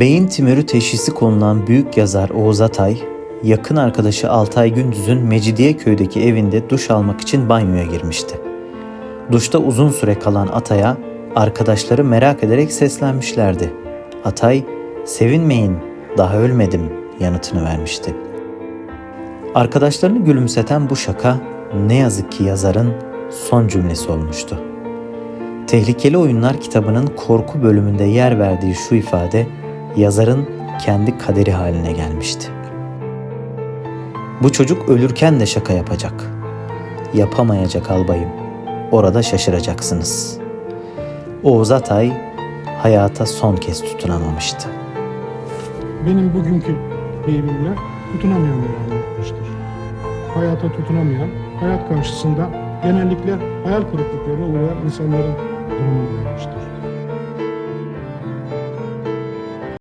Beyin tümörü teşhisi konulan büyük yazar Oğuz Atay, yakın arkadaşı Altay Gündüz'ün Mecidiyeköy'deki evinde duş almak için banyoya girmişti. Duşta uzun süre kalan Atay'a arkadaşları merak ederek seslenmişlerdi. Atay, "Sevinmeyin, daha ölmedim." yanıtını vermişti. Arkadaşlarını gülümseten bu şaka ne yazık ki yazarın son cümlesi olmuştu. Tehlikeli Oyunlar kitabının korku bölümünde yer verdiği şu ifade yazarın kendi kaderi haline gelmişti. Bu çocuk ölürken de şaka yapacak. Yapamayacak albayım. Orada şaşıracaksınız. Oğuz Atay hayata son kez tutunamamıştı. benim bugünkü deyimimle tutunamayanları anlatmıştır. Hayata tutunamayan, hayat karşısında genellikle hayal kırıklıklarına uğrayan insanların durumunu vermiştir.